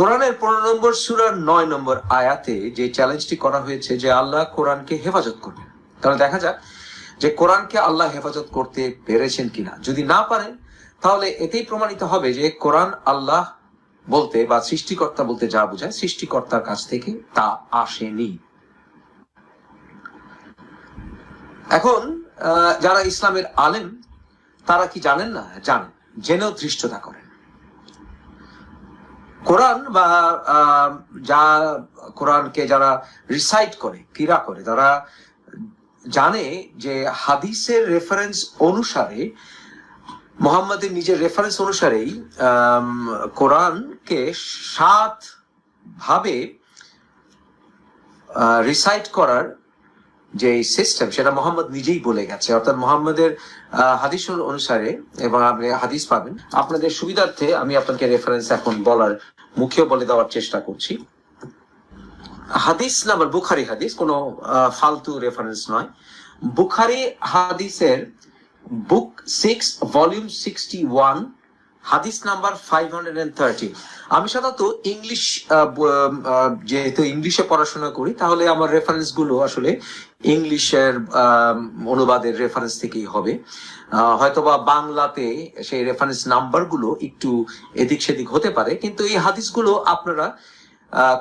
কোরআনের পনেরো নম্বর সুরার নয় নম্বর আয়াতে যে চ্যালেঞ্জটি করা হয়েছে যে আল্লাহ কোরআনকে হেফাজত করবেন। তাহলে দেখা যাক যে কোরআনকে আল্লাহ হেফাজত করতে পেরেছেন কিনা। যদি না পারেন, তাহলে এতেই প্রমাণিত হবে যে কোরআন আল্লাহ বলতে বা সৃষ্টিকর্তা বলতে যা বোঝায়, সৃষ্টিকর্তার কাছ থেকে তা আসেনি। এখন যারা ইসলামের আলেম, তারা কি জানেন না? জানেন। জেনেও ধৃষ্টতা করেন কোরআন বা যা কোরআনকে যারা রিসাইট করে ক্রীড়া করে, তারা জানে যে হাদিসের রেফারেন্স অনুসারে, মোহাম্মদের নিজের রেফারেন্স অনুসারেই কোরআনকে সাত ভাবে রিসাইট করার যে সিস্টেম সেটা মোহাম্মদ নিজেই বলে গেছে। অর্থাৎ মোহাম্মদের হাদিস অনুসারে এবং আপনি হাদিস পাবেন। আপনাদের সুবিধার্থে আমি আপনাকে রেফারেন্স এখন বলার মুখেও বলে দেওয়ার চেষ্টা করছি। হাদিস নাম্বার বুখারি হাদিস, কোনো ফালতু রেফারেন্স নয়। বুখারি হাদিসের book six volume sixty one হাদিস নাম্বার ফাইভ হান্ড্রেড থার্টি আমি সাধারণত ইংলিশ যেহেতু ইংলিশে পড়াশোনা করি, তাহলে আমার রেফারেন্সগুলো আসলে ইংলিশের অনুবাদের রেফারেন্স থেকেই হবে। হয়তোবা বাংলাতে সেই রেফারেন্স নাম্বারগুলো একটু এদিক সেদিক হতে পারে, কিন্তু এই হাদিসগুলো আপনারা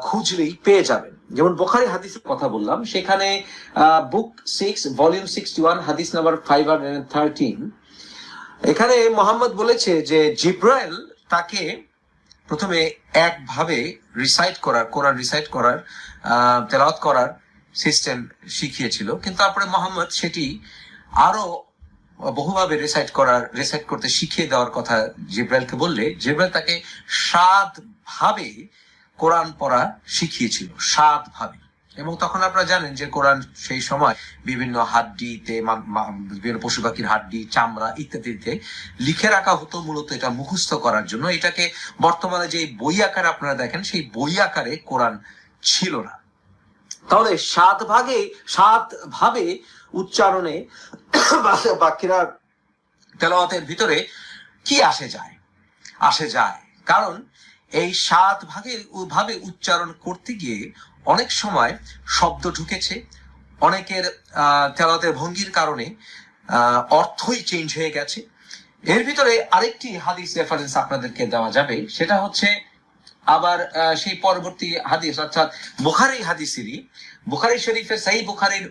খুঁজলেই পেয়ে যাবেন। যেমন বোখারি হাদিসের কথা বললাম, সেখানে book six volume sixty one হাদিস নাম্বার ফাইভ হান্ড্রেড থার্টিন এখানে মোহাম্মদ বলেছে যে জিব্রাইল তাকে প্রথমে একভাবে রিসাইট করার, কোরআন রিসাইট করার তেলাওয়াত করার সিস্টেম শিখিয়েছিল। কিন্তু তারপরে মোহাম্মদ সেটি আরও বহুভাবে রিসাইট করার, রিসাইট করতে শিখিয়ে দেওয়ার কথা জিব্রাইলকে বললে, জিব্রাইল তাকে সাত ভাবে কোরআন পড়া শিখিয়েছিল সাত ভাবে এবং তখন আপনারা জানেন যে কোরআন সেই সময় বিভিন্ন হাড্ডিতে বিভিন্ন পশু পাখির হাড্ডি, চামড়া ইত্যাদিতে লিখে রাখা হতো, মূলত এটা মুখস্থ করার জন্য। এটাকে বর্তমানে যে বই আকারে আপনারা দেখেন, সেই বই আকারে কোরআন ছিল না। তাহলে সাত ভাগে, সাত ভাবে উচ্চারণে বাকিরা তেলাওয়াতের ভিতরে কি আসে যায়? আসে যায়। কারণ এই সাত ভাগে, ভাবে উচ্চারণ করতে গিয়ে অনেক সময় শব্দ ঢুকেছে অনেকের আহ, তেলাওয়াতের ভঙ্গির কারণে অর্থই চেঞ্জ হয়ে গেছে। এর ভিতরে আরেকটি হাদিস রেফারেন্স আপনাদেরকে দেওয়া যাবে সেটা হচ্ছে আবার সেই পরবর্তী হাদিস অর্থাৎ বুখারি হাদিসেরই। বুখারি শরীফের সেই বুখারির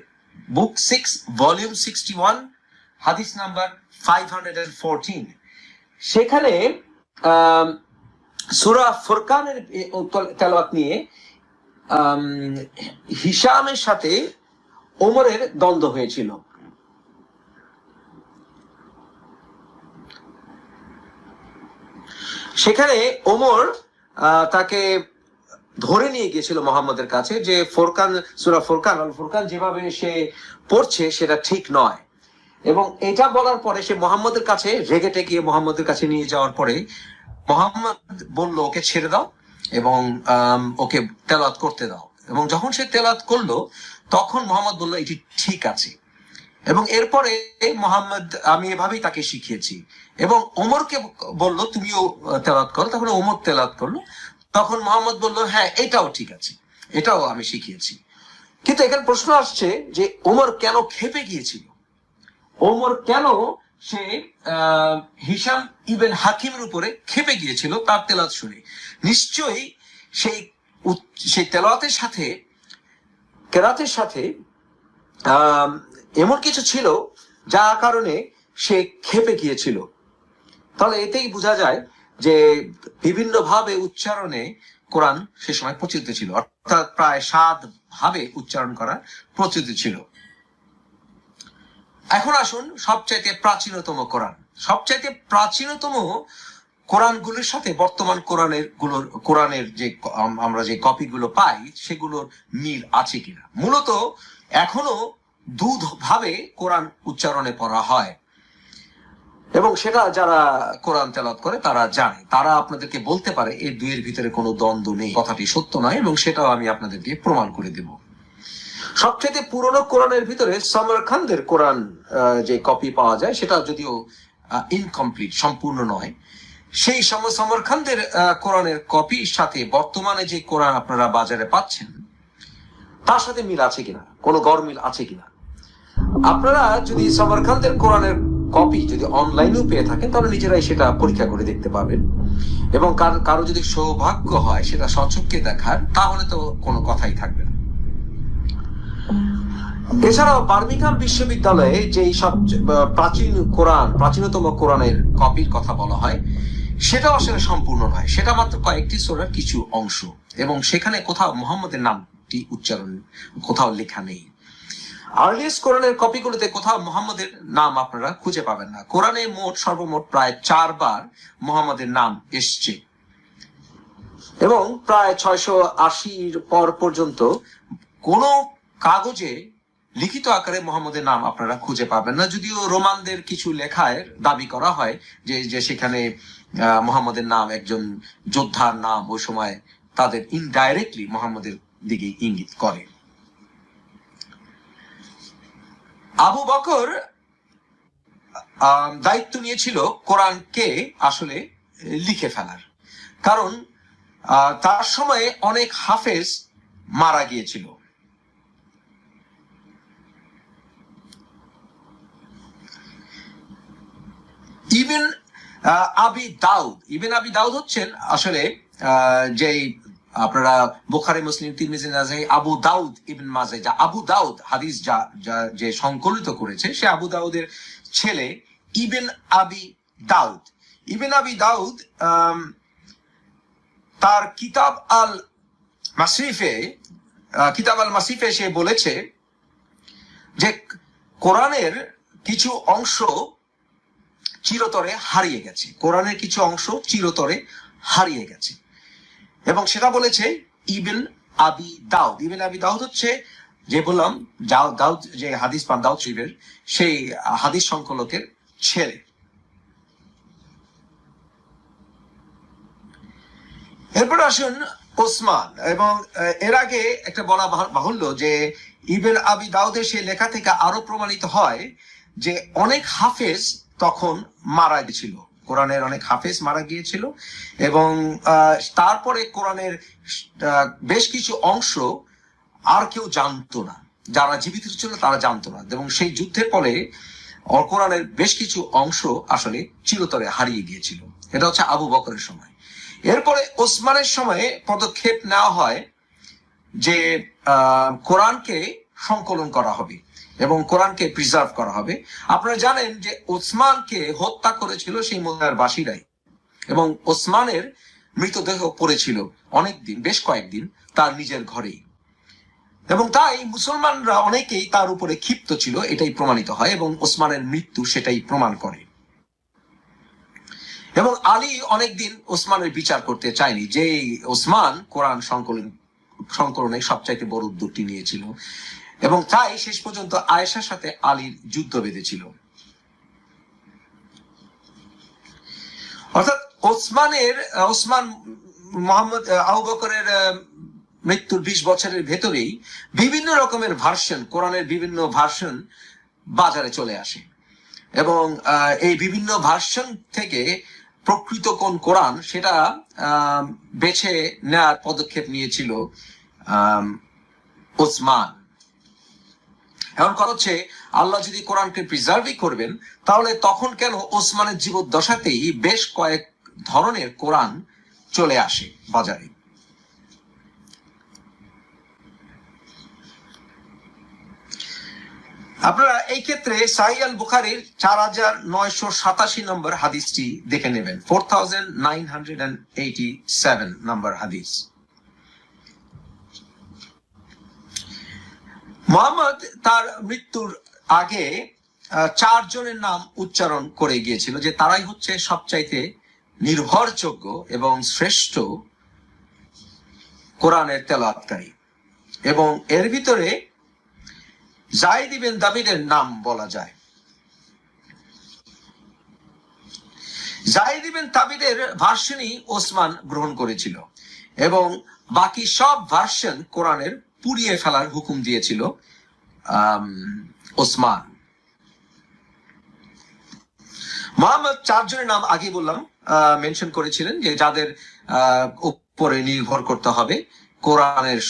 book six volume sixty one হাদিস number five hundred and fourteen সেখানে সুরা ফুরকানের তেলাওয়াত নিয়ে হিসামের সাথে ওমরের দ্বন্দ্ব হয়েছিল। সেখানে ওমর তাকে ধরে নিয়ে গিয়েছিল মোহাম্মদের কাছে যে ফোরকান, সুরা ফোরকান, আল ফোরকান যেভাবে সে পড়ছে সেটা ঠিক নয়। এবং এটা বলার পরে সে মোহাম্মদের কাছে রেগে গিয়ে মোহাম্মদের কাছে নিয়ে যাওয়ার পরে মোহাম্মদ বলল, ওকে ছেড়ে দাও। এবং আম, ওকে তেলাত করতে দাও। এবং যখন সে তেলাত করল তখন মোহাম্মদ বলল এটি ঠিক আছে। এবং এরপরে মোহাম্মদ আমি এভাবেই তাকে শিখিয়েছি। এবং ওমরকে বলল তুমিও তেলাত করো। তখন ওমর তেলাত করল। তখন মোহাম্মদ বলল হ্যাঁ এটাও ঠিক আছে। এটাও আমি শিখিয়েছি। কিন্তু এখানে প্রশ্ন আসছে যে ওমর কেন খেপে গিয়েছিল? ওমর কেন সে হিসাম ইবেন হাকিমের উপরে খেপে গিয়েছিল, তার তেলাত শুনে। নিশ্চয়ই সেই সেই তেলাতের সাথে কেরাতের সাথে এমন কিছু ছিল যা কারণে সে খেপে গিয়েছিল। তাহলে এতেই বোঝা যায় যে বিভিন্ন ভাবে উচ্চারণে কোরআন সে সময় প্রচলিত ছিল, অর্থাৎ প্রায় সাত ভাবে উচ্চারণ করার প্রচলিত ছিল। এখন আসুন সবচাইতে প্রাচীনতম কোরআন। সবচাইতে প্রাচীনতম কোরআনগুলোর সাথে বর্তমান কোরআনেরগুলোর, কোরআনের যে আমরা যে কপিগুলো পাই, সেগুলোর মিল আছে কিনা? মূলত এখনও দুধ ভাবে কোরআন উচ্চারণে পড়া হয়। এবং সেটা যারা কোরআন তেলাত করে, তারা জানে। তারা আপনাদেরকে বলতে পারে এই দুইয়ের ভিতরে কোনো দ্বন্দ্ব নেই। কথাটি সত্য নয়, এবং সেটাও আমি আপনাদেরকে প্রমাণ করে দেব। সবচেয়ে পুরনো কোরআনের ভিতরে সমরখানদের কোরআন যে কপি পাওয়া যায় সেটা যদিও ইনকমপ্লিট সম্পূর্ণ নয়। সেই সম সমরখানদের আহ, কোরআনের কপির সাথে বর্তমানে যে কোরআন আপনারা বাজারে পাচ্ছেন তার সাথে মিল আছে কিনা? কোনো গরমিল আছে কিনা? আপনারা যদি সমরখানদের কোরআনের কপি যদি অনলাইনেও পেয়ে থাকেন তাহলে নিজেরাই সেটা পরীক্ষা করে দেখতে পাবেন। এবং কারও যদি সৌভাগ্য হয় সেটা সচক্ষে দেখার তাহলে তো কোনো কথাই থাকবে না। এছাড়াও বার্মিংহাম বিশ্ববিদ্যালয়ে যে সব প্রাচীন কোরআন, প্রাচীনতম কোরআনের কপির কথা বলা হয়, সেটাও আসলে সম্পূর্ণ নয়। সেটা মাত্র কয়েকটি সোরার কিছু অংশ, এবং সেখানে কোথাও মোহাম্মদের নামটি উচ্চারণ, কোথাও লেখা নেই। আর্লিয়েস্ট কোরআনের কপিগুলোতে কোথাও মোহাম্মদের নাম আপনারা খুঁজে পাবেন না। কোরআনে মোট, সর্বমোট প্রায় চারবার মোহাম্মদের নাম এসছে। এবং প্রায় ছয়শো আশির পর পর্যন্ত কোন কাগজে লিখিত আকারে মোহাম্মদের নাম আপনারা খুঁজে পাবেন না। যদিও রোমানদের কিছু লেখায় দাবি করা হয় যে যে সেখানে মোহাম্মদের নাম একজন যোদ্ধার নাম ওই সময় তাদের ইনডাইরেক্টলি মোহাম্মদের দিকে ইঙ্গিত করে। আবু বকর দায়িত্ব নিয়েছিল কোরআনকে আসলে লিখে ফেলার। কারণ তার সময়ে অনেক হাফেজ মারা গিয়েছিল। ইবেন আবি দাউদ। ইবেন আবি দাউদ হচ্ছেন আসলে যেই আপনারা বোখারি, মুসলিম, তিরমিজি, নাসাই, আবু দাউদ ইবন মাজে যা আবু দাউদ হাদিস যা, যা- যে সংকলিত করেছে, সে আবু দাউদের ছেলে ইবেন আবি দাউদ। ইবেন আবি দাউদ তার কিতাব আল মাসিফে কিতাব আল মাসিফে সে বলেছে যে, কোরআনের কিছু অংশ চিরতরে হারিয়ে গেছে। কোরআনের কিছু অংশ চিরতরে হারিয়ে গেছে। এবং সেটা বলেছে ইবেন আবি দাউদ। ইবেন আবি দাউদ হচ্ছে যে বললাম, দাউদ যে হাদিস পান দাউদ শরীফের, সেই হাদিস সংকলকের ছেলে। এরপর আসুন ওসমান। এবং এর আগে একটা বলা বাহুল্য যে ইবেন আবি দাউদের সেই লেখা থেকে আরও প্রমাণিত হয় যে অনেক হাফেজ তখন মারা গেছিল। কোরআনের অনেক হাফেজ মারা গিয়েছিল এবং তারপরে কোরআনের বেশ কিছু অংশ আর কেউ জানতো না। যারা জীবিত ছিল তারা জানতো না। এবং সেই যুদ্ধের অ- কোরআনের বেশ কিছু অংশ আসলে চিরতরে হারিয়ে গিয়েছিল। এটা হচ্ছে আবু বকরের সময়। এরপরে ওসমানের সময়ে পদক্ষেপ নেওয়া হয় যে কোরআনকে সংকলন করা হবে। এবং কোরআনকে প্রিজার্ভ করা হবে। আপনারা জানেন যে ওসমানকে হত্যা করেছিল সেই মদিনার বাসীরাই। এবং ওসমানের মৃতদেহ পড়েছিল অনেকদিন, বেশ কয়েকদিন, তার নিজের ঘরেই। এবং তাই মুসলমানরা অনেকেই তার উপরে ক্ষিপ্ত ছিল, এটাই প্রমাণিত হয়, এবং ওসমানের মৃত্যু সেটাই প্রমাণ করে। এবং আলী অনেকদিন ওসমানের বিচার করতে চায়নি যে ওসমান কোরআন সংকলন সংকলনে সবচাইতে বড় উদ্যোগটি নিয়েছিল। এবং তাই শেষ পর্যন্ত আয়েশার সাথে আলীর যুদ্ধ বেঁধেছিল। অর্থাৎ ওসমানের ওসমান মোহাম্মদ আহ, আবু বকরের মৃত্যুর বিশ বছরের ভেতরেই বিভিন্ন রকমের ভার্সন কোরআনের বিভিন্ন ভার্সন বাজারে চলে আসে। এবং এই বিভিন্ন ভার্সন থেকে প্রকৃত কোন কোরআন সেটা বেছে নেওয়ার পদক্ষেপ নিয়েছিল ওসমান। এখন কথা হচ্ছে, আল্লাহ যদি কোরআনকে প্রিজার্ভই করবেন, তাহলে তখন কেন ওসমানের জীবদ্দশাতেই বেশ কয়েক ধরনের কোরআন চলে আসে বাজারে? আপনারা এই ক্ষেত্রে সাহি আল বুখারির চার হাজার নয়শো সাতাশি নম্বর হাদিসটি দেখে নেবেন four thousand nine hundred and eighty seven number হাদিস। মোহাম্মদ তার মৃত্যুর আগে চারজনের নাম উচ্চারণ করে গিয়েছিল যে তারাই হচ্ছে সবচাইতে নির্ভরযোগ্য এবং শ্রেষ্ঠ কোরআনের তেলাতকারী এবং এর ভিতরে জাইদ ইবেন দাবিদের নাম বলা যায়। জাইদ ইবেন তাবিদের ভার্সনই ওসমান গ্রহণ করেছিল এবং বাকি সব ভার্সন কোরআনের পুড়িয়ে ফেলার হুকুম দিয়েছিল ওসমান। মোহাম্মদ চারজনের নাম আগে বললাম মেনশন করেছিলেন যে যাদের উপরে নির্ভর করতে হবে কোরআনের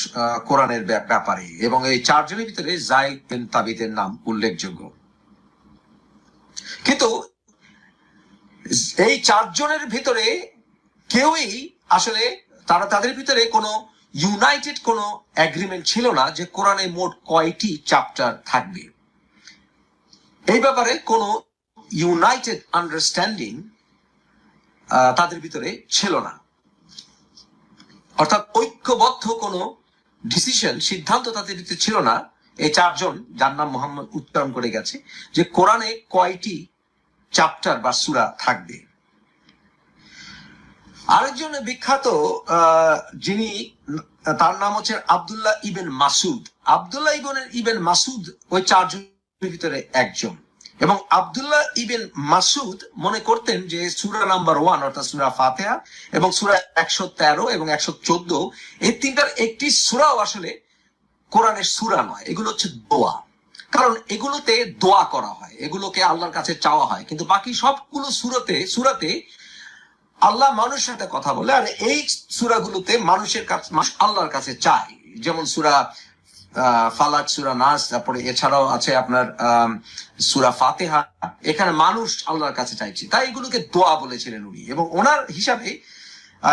কোরআনের ব্যাপ- ব্যাপারে। এবং এই চারজনের ভিতরে জাইদ বিন তাবিতের নাম উল্লেখযোগ্য। কিন্তু এই চারজনের ভিতরে কেউই আসলে তারা, তাদের ভিতরে কোনো ইউনাইটেড কোনো এগ্রিমেন্ট ছিল না যে কোরআনে মোট কয়টি চ্যাপ্টার থাকবে। এই ব্যাপারে কোনো ইউনাইটেড আন্ডারস্ট্যান্ডিং তাদের ভিতরে ছিল না। অর্থাৎ ঐক্যবদ্ধ কোনো ডিসিশন সিদ্ধান্ত তাদের ভিতরে ছিল না। এই চারজন, যার নাম মোহাম্মদ উচ্চারণ করে গেছে, যে কোরআনে কয়টি চ্যাপ্টার বা সুরা থাকবে। আরেকজন বিখ্যাত যিনি, তার নাম হচ্ছে আব্দুল্লাহ ইবেন মাসুদ। আব্দুল্লাহ ইবনের ইবেন মাসুদ ওই চারজনের ভিতরে একজন। এবং আব্দুল্লাহ ইবেন মাসুদ মনে করতেন যে সুরা নাম্বার ওয়ান, অর্থাৎ সুরা ফাতেহা, এবং সুরা একশো তেরো এবং একশো চোদ্দ, এই তিনটার একটি সুরাও আসলে কোরআনের সুরা নয়, এগুলো হচ্ছে দোয়া। কারণ এগুলোতে দোয়া করা হয়, এগুলোকে আল্লাহর কাছে চাওয়া হয়, কিন্তু বাকি সবগুলো সুরতে, সুরাতে আল্লাহ মানুষের সাথে কথা বলে, আর এই সুরাগুলোতে মানুষের কাছে আল্লাহর কাছে চায়। যেমন সুরা ফালাক, সুরা নাস, তারপরে এছাড়াও আছে আপনার সুরা ফাতেহা। এখানে মানুষ আল্লাহর কাছে চাইছে। তাই এগুলোকে দোয়া বলেছিলেন উনি। এবং ওনার হিসাবে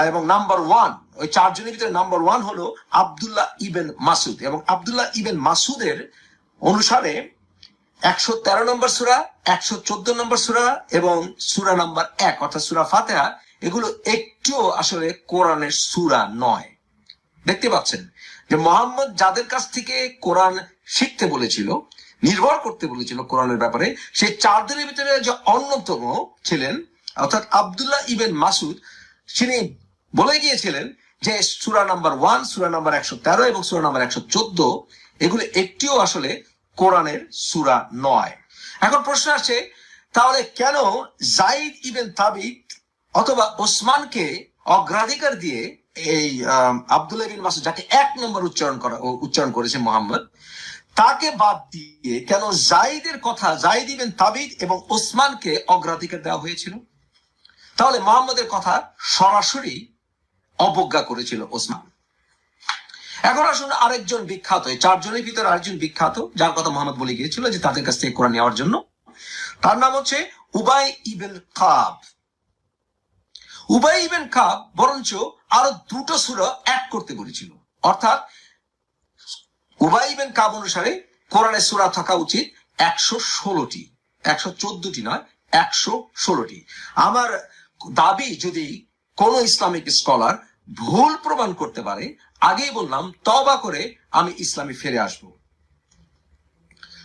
এবং নাম্বার ওয়ান, ওই চারজনের ভিতরে নাম্বার ওয়ান হলো আব্দুল্লাহ ইবেন মাসুদ। এবং আব্দুল্লাহ ইবেন মাসুদের অনুসারে একশো তেরো নম্বর সুরা, একশো চোদ্দ নম্বর সুরা এবং সুরা নাম্বার এক, অর্থাৎ সুরা ফাতেহা এগুলো একটুও আসলে কোরআনের সুরা নয়। দেখতে পাচ্ছেন যে মোহাম্মদ যাদের কাছ থেকে কোরআন শিখতে বলেছিল, নির্ভর করতে বলেছিল কোরআনের ব্যাপারে, সেই চারজনের ভিতরে যে অন্যতম ছিলেন, অর্থাৎ আব্দুল্লাহ ইবেন মাসুদ তিনি বলে গিয়েছিলেন যে সুরা নাম্বার ওয়ান, সুরা নাম্বার একশো তেরো এবং সুরা নাম্বার একশো চোদ্দ, এগুলো একটিও আসলে কোরআনের সুরা নয়। এখন প্রশ্ন আসছে তাহলে কেন জাইদ ইবেন তাবিদ অথবা ওসমানকে অগ্রাধিকার দিয়ে এই আম, আব্দুল্লাহ বিন মাসুদ যাকে এক নম্বর উচ্চারণ করা উচ্চারণ করেছে মোহাম্মদ তাকে বাদ দিয়ে কেন জাইদের কথা জাইদ ইবেন তাবিদ এবং ওসমানকে অগ্রাধিকার দেওয়া হয়েছিল? তাহলে মোহাম্মদের কথা সরাসরি অবজ্ঞা করেছিল ওসমান। এখন আসুন আরেকজন বিখ্যাত চারজনের ভিতরে আরেকজন বিখ্যাত যার কথা মোহাম্মদ বলে গিয়েছিল যে তাদের কাছ থেকে কোরআন নেওয়ার জন্য। তার নাম হচ্ছে উবাই ইবেন কাব। উবাই ইবেন কাব বরঞ্চ আরও দুটো সুরা এক করতে বলেছিল। অর্থাৎ উবাই ইবেন কাব অনুসারে কোরআনের সুরা থাকা উচিত একশো ষোলোটি, একশো চোদ্দটি নয়, একশো ষোলোটি। আমার দাবি যদি কোন ইসলামিক স্কলার ভুল প্রমাণ করতে পারে, আগেই বললাম তবা করে আমি ইসলামে ফিরে আসব।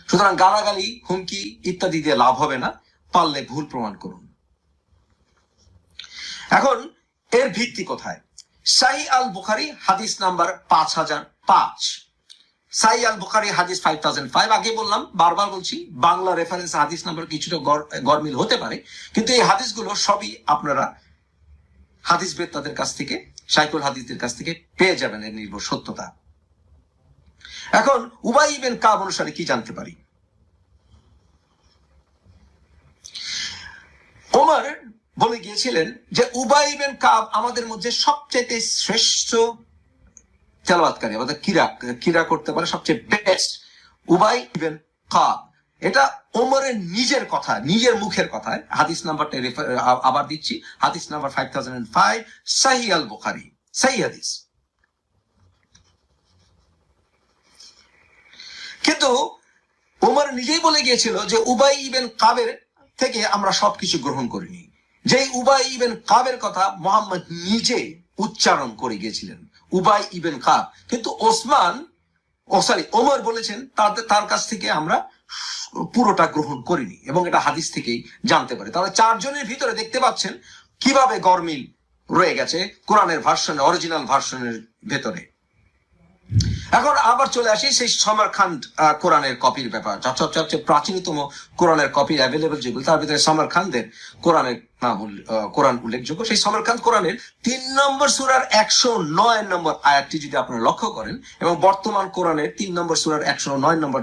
সুতরাং গালাগালি, হুমকি ইত্যাদি দিয়ে লাভ হবে না, পারলে ভুল প্রমাণ করুন। এখন এর ভিত্তি কোথায়? সাই আল বুখারি, হাদিস নাম্বার পাঁচ হাজার পাঁচ। সাই আল বুখারি, হাদিস ফাইভ থাউজেন্ড ফাইভ আগে বললাম, বারবার বলছি, বাংলা রেফারেন্স হাদিস নাম্বার কিছুটা গরমিল হতে পারে, কিন্তু এই হাদিসগুলো সবই আপনারা হাদিস বেত্তাদের কাছ থেকে, সাইকুল হাদিসদের কাছ থেকে পেয়ে যাবেন এর নির্ভর সত্যতা। এখন উবাই ইবেন কাব অনুসারে কি জানতে পারি? ওমর বলে গিয়েছিলেন যে উবাই ইবেন কাব আমাদের মধ্যে সবচেয়ে শ্রেষ্ঠ তেলাওয়াতকারী অর্থাৎ কিরা কিরা করতে পারে সবচেয়ে বেস্ট উবাই ইবেন কাব। এটা ওমরের নিজের কথা, নিজের মুখের কথায় হাদিস নাম্বারটা আবার দিচ্ছি। হাদিস নাম্বার ফাইভ থাউজেন্ড ফাইভ সাহি আল বুখারি সাহি হাদিস। কিন্তু ওমর নিজেই বলে গিয়েছিল যে উবাই ইবেন কাবের থেকে আমরা সবকিছু গ্রহণ করিনি। যেই উবাই ইবেন কাবের কথা মোহাম্মদ নিজে উচ্চারণ করে গিয়েছিলেন। উবাই ইবেন কাব। কিন্তু ওসমান, ও সরি, ওমর বলেছেন তাদের তার কাছ থেকে আমরা পুরোটা গ্রহণ করিনি এবং এটা হাদিস থেকেই জানতে পারি। তাহলে চারজনের ভিতরে দেখতে পাচ্ছেন কীভাবে গরমিল রয়ে গেছে কোরআনের ভার্সনে অরিজিনাল ভার্সনের ভেতরে। এখন আবার চলে আসি সেই সমরখান্ড কোরআনের কপির ব্যাপার। যা সবচেয়ে প্রাচীনতম কোরআনের কপি অ্যাভেলেবল যেগুলো তার ভিতরে সমরখানদের কোরআনের কোরআন উল্লেখযোগ্য। সেই সমরখান কোরআনের তিন নম্বর সুরার একশো নয় নম্বর আয়াতটি যদি আপনারা লক্ষ্য করেন, এবং বর্তমান কোরআনের তিন নম্বর সুরার একশো নয় নম্বর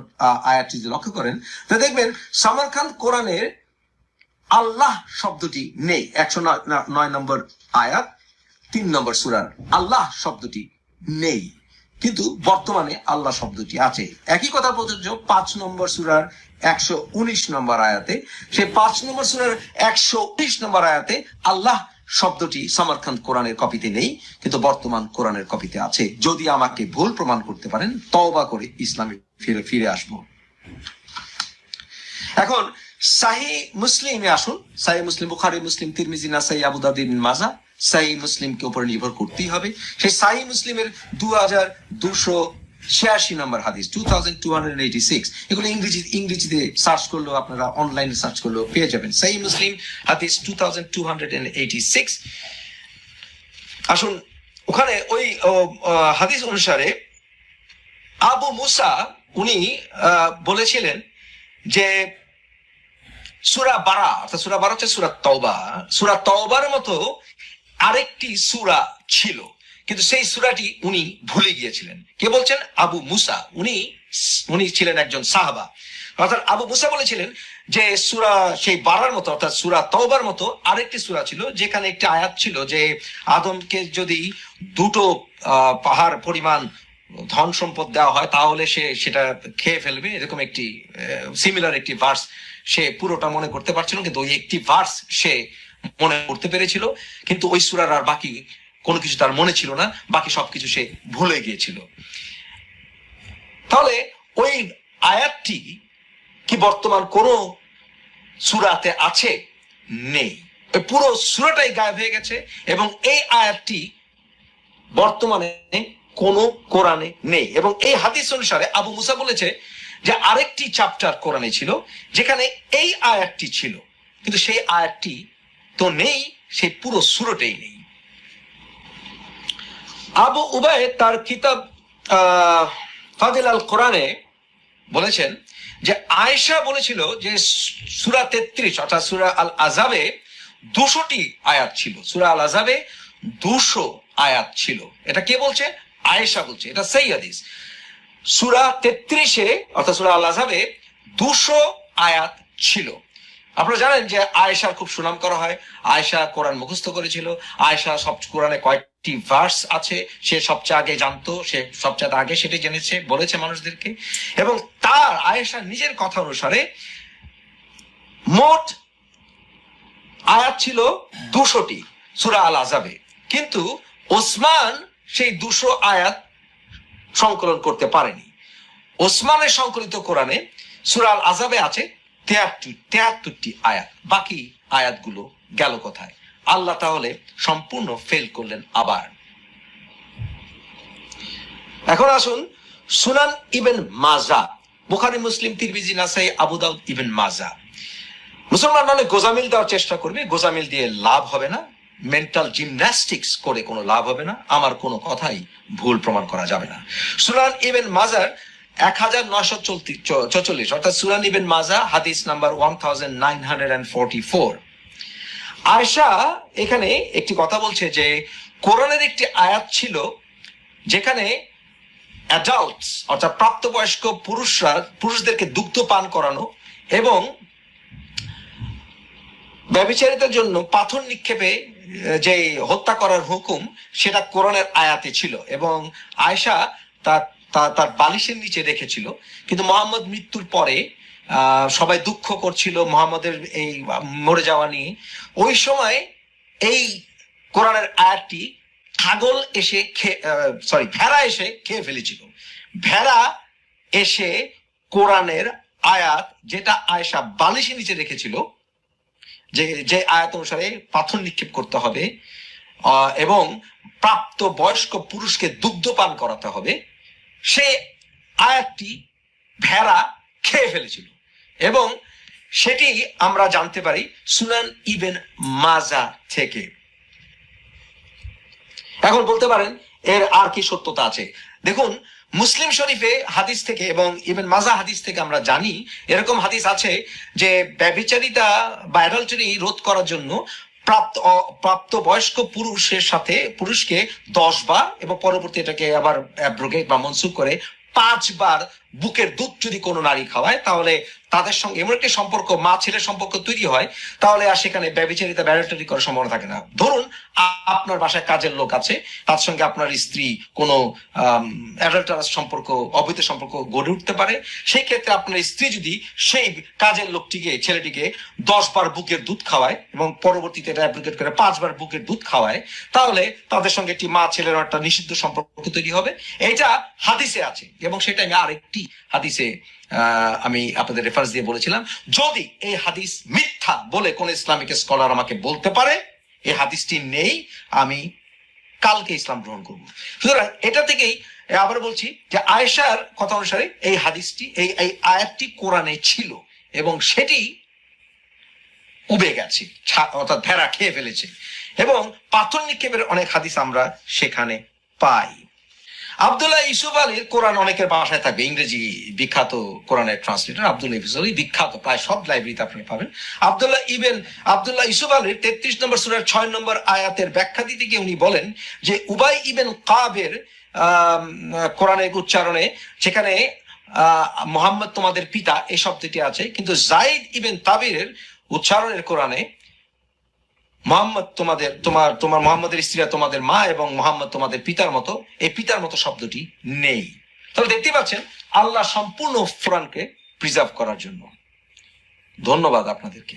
আয়াতটি যদি লক্ষ্য করেন তো দেখবেন সমরখান কোরআনের আল্লাহ শব্দটি নেই। একশো নয় নম্বর আয়াত, তিন নম্বর সুরার আল্লাহ শব্দটি নেই। কিন্তু বর্তমানে আল্লাহ শব্দটি আছে। একই কথা প্রযোজ্য পাঁচ নম্বর সুরার একশো উনিশ নম্বর আয়াতে। সেই পাঁচ নম্বর সুরার একশো উনিশ নম্বর আয়াতে আল্লাহ শব্দটি সমরখান কোরআনের কপিতে নেই, কিন্তু বর্তমান কোরআনের কপিতে আছে। যদি আমাকে ভুল প্রমাণ করতে পারেন, তওবা করে ইসলামে ফিরে ফিরে আসব। এখন সাহি মুসলিমে আসুন। সাহি মুসলিম, বুখারি মুসলিম, তিরমিজি, নাসাই, আবু মাজা। সাহি মুসলিমকে উপরে নির্ভর করতেই হবে। সেই সাহি মুসলিমের দু হাজার দুশো ছিয়াশি নম্বর হাদিস two thousand two hundred eighty six এগুলো ইংরেজি ইংরেজিতে সার্চ করলেও আপনারা অনলাইনে সার্চ করলেও পেয়ে যাবেন। সাহি মুসলিম হাদিস two thousand two hundred eighty six আসুন, ওখানে ওই হাদিস অনুসারে আবু মুসা, উনি বলেছিলেন যে সুরা বারা, অর্থাৎ সুরা বারা হচ্ছে সুরা তওবা। সুরা তওবার মতো আরেকটি সুরা ছিল, কিন্তু সেই সুরাটি উনি ভুলে গিয়েছিলেন। কে বলছেন? আবু মুসা। উনি উনি ছিলেন একজন সাহাবা। অর্থাৎ আবু মুসা বলেছিলেন যে সুরা সেই বারার মতো, অর্থাৎ সুরা তওবার মতো আরেকটি সুরা ছিল, যেখানে একটি আয়াত ছিল যে আদমকে যদি দুটো পাহাড় পরিমাণ ধন সম্পদ দেওয়া হয়, তাহলে সে সেটা খেয়ে ফেলবে, এরকম একটি সিমিলার একটি ভার্স সে পুরোটা মনে করতে পারছিল, কিন্তু ওই একটি ভার্স সে মনে করতে পেরেছিল। কিন্তু ওই সুরার আর বাকি কোনো কিছু তার মনে ছিল না, বাকি সবকিছু সে ভুলে গিয়েছিল। তাহলে ওই আয়াতটি কি বর্তমান কোন সুরাতে আছে? নেই। পুরো সুরাটাই গায়েব হয়ে গেছে এবং এই আয়াতটি বর্তমানে কোনো কোরআনে নেই। এবং এই হাদিস অনুসারে আবু মুসা বলেছে যে আরেকটি চ্যাপ্টার কোরআনে ছিল, যেখানে এই আয়াতটি ছিল। কিন্তু সেই আয়াতটি তো নেই, সেই পুরো সুরটাই নেই। আবু উবায় তার কিতাব ফাদিল আল কোরআনে বলেছেন যে আয়েশা বলেছিল যে সুরা তেত্রিশ, অর্থাৎ সুরা আল আজাবে দুশোটি আয়াত ছিল। সুরা আল আজাবে দুশো আয়াত ছিল। এটা কে বলছে? আয়েশা বলছে। এটা সেই হাদিস। সুরা তেত্রিশে, অর্থাৎ সুরা আল আজাবে দুশো আয়াত ছিল। আপনারা জানেন যে আয়েশার খুব সুনাম করা হয়। আয়েশা কোরআন মুখস্থ করেছিল। আয়েশা সব কোরআনে কয়েকটি ভার্স আছে। সে সবচেয়ে আগে জানতো, সে সবচেয়ে আগে সেটি জেনেছে, বলেছে মানুষদেরকে। এবং তার, আয়েশার নিজের কথা অনুসারে মোট আয়াত ছিল দুশোটি সুরা আল আজাবে কিন্তু ওসমান সেই দুশো আয়াত সংকলন করতে পারেনি। ওসমানের সংকলিত কোরআনে সুরা আল আজাবে আছে তেয়াত্তর, তেয়াত্তরটি আয়াত। বাকি আয়াতগুলো গেল কোথায়? আল্লাহ তাহলে সম্পূর্ণ ফেল করলেন আবার। এখন আসুন সুনান ইবেন মাজা, বুখারি, মুসলিম, তিরমিজি, নাসাই, আবু দাউদ ইবেন মাজা। মুসলমান মানে গোজামিল দেওয়ার চেষ্টা করবে। গোজামিল দিয়ে লাভ হবে না। মেন্টাল জিমন্যাস্টিক্স করে কোনো লাভ হবে না। আমার কোনো কথাই ভুল প্রমাণ করা যাবে না। সুনান ইবেন মাজার এক হাজার নশো চল্লিশ অর্থাৎ সুনান ইবেন মাজা হাদিস number one thousand nine hundred and forty four. Aisha এখানে একটি কথা বলছে যে, কোরআনের একটি আয়াত ছিল যেখানে অ্যাডাল্টস অর্থাৎ প্রাপ্তবয়স্ক পুরুষরা, পুরুষদেরকে দুগ্ধ পান করানো এবং ব্যবচারিতার জন্য পাথর নিক্ষেপে যে হত্যা করার হুকুম, সেটা কোরআনের আয়াতে ছিল এবং আয়সা তার তার বালিশের নিচে রেখেছিল। কিন্তু মোহাম্মদ মৃত্যুর পরে সবাই দুঃখ করছিল মোহাম্মদের এই, মরে যাওয়া নিয়ে। ওই সময় এই কোরআনের আয়াতটি ছাগল এসে সরি ভেড়া এসে খেয়ে ফেলেছিল। ভেড়া এসে কোরআনের আয়াত, যেটা আয়েশা বালিশের নিচে রেখেছিল যে যে আয়াত অনুসারে পাথর নিক্ষেপ করতে হবে এবং প্রাপ্ত বয়স্ক পুরুষকে দুগ্ধ পান করাতে হবে, সে আয়াতটি ভেড়া খেয়ে ফেলেছিল। এবং সেটি আমরা জানতে পারি সুনান ইবেন মাজা থেকে। এখন বলতে পারেন, এর আর কি সত্যতা আছে? দেখুন মুসলিম শরীফে হাদিস থেকে এবং ইভেন মাজা হাদিস থেকে আমরা জানি, এরকম হাদিস আছে যে ব্যভিচারিতা বা অ্যাডাল্টারি রোধ করার জন্য প্রাপ্ত প্রাপ্ত বয়স্ক পুরুষের সাথে পুরুষকে দশ বার এবং পরবর্তী এটাকে আবার বা মনসুখ করে পাঁচবার বুকের দুধ যদি কোনো নারী খাওয়ায়, তাহলে তাদের সঙ্গে এমন একটি সম্পর্ক, মা ছেলের সম্পর্ক তৈরি হয়, তাহলে আর সেখানে ব্যবচারিতা ব্যারোটারি করার সম্ভাবনা থাকে না। ধরুন, আপনার বাসায় কাজের লোক আছে, তার সঙ্গে আপনার স্ত্রী কোনো অ্যাডাল্টারাস সম্পর্ক, অবৈধ সম্পর্ক গড়ে উঠতে পারে। সেই ক্ষেত্রে আপনার স্ত্রী যদি সেই কাজের লোকটিকে, ছেলেটিকে দশ বার বুকের দুধ খাওয়ায় এবং পরবর্তীতে এটা অ্যাপ্লিকেট করে পাঁচবার বুকের দুধ খাওয়ায়, তাহলে তাদের সঙ্গে একটি মা ছেলের একটা নিষিদ্ধ সম্পর্ক তৈরি হবে। এটা হাদিসে আছে এবং সেটা আমি আরেকটি হাদিসে আমি আপনাদের রেফারেন্স দিয়ে বলেছিলাম, যদি এই হাদিস মিথ্যা বলে কোন ইসলামিক স্কলার আমাকে বলতে পারে, এই হাদিসটি নেই, আমি কালকে ইসলাম গ্রহণ করব। সুতরাং এটা থেকেই আবার বলছি যে আয়েশার কথা অনুসারে এই হাদিসটি, এই এই আয়াতটি কোরআনে ছিল এবং সেটি উবে গেছে অর্থাৎ ভেড়া খেয়ে ফেলেছে। এবং পাথর নিক্ষেপের অনেক হাদিস আমরা সেখানে পাই। আবদুল্লাহ ইসুফ আলীর কোরআন অনেকের বাসায় থাকবে, ইংরেজি বিখ্যাত কোরআনের ট্রান্সলেটর আব্দুল্লাহ ইসুফ আলী, বিখ্যাত, প্রায় সব লাইব্রেরিতে আপনি পাবেন। আবদুল্লাহ ইবেন, আবদুল্লাহ ইসুফ আলীর তেত্রিশ নম্বর সুরার ছয় নম্বর আয়াতের ব্যাখ্যা দিতে গিয়ে উনি বলেন যে উবাই ইবেন কাবের কোরআনের উচ্চারণে সেখানে মোহাম্মদ তোমাদের পিতা এই শব্দটি আছে, কিন্তু জাইদ ইবেন তাবিরের উচ্চারণের কোরআনে মোহাম্মদ তোমাদের, তোমার তোমার মোহাম্মদের স্ত্রীরা তোমাদের মা এবং মোহাম্মদ তোমাদের পিতার মতো, এই পিতার মতো শব্দটি নেই। তাহলে দেখতে পাচ্ছেন, আল্লাহ সম্পূর্ণ কোরআনকে প্রিজার্ভ করার জন্য। ধন্যবাদ আপনাদেরকে।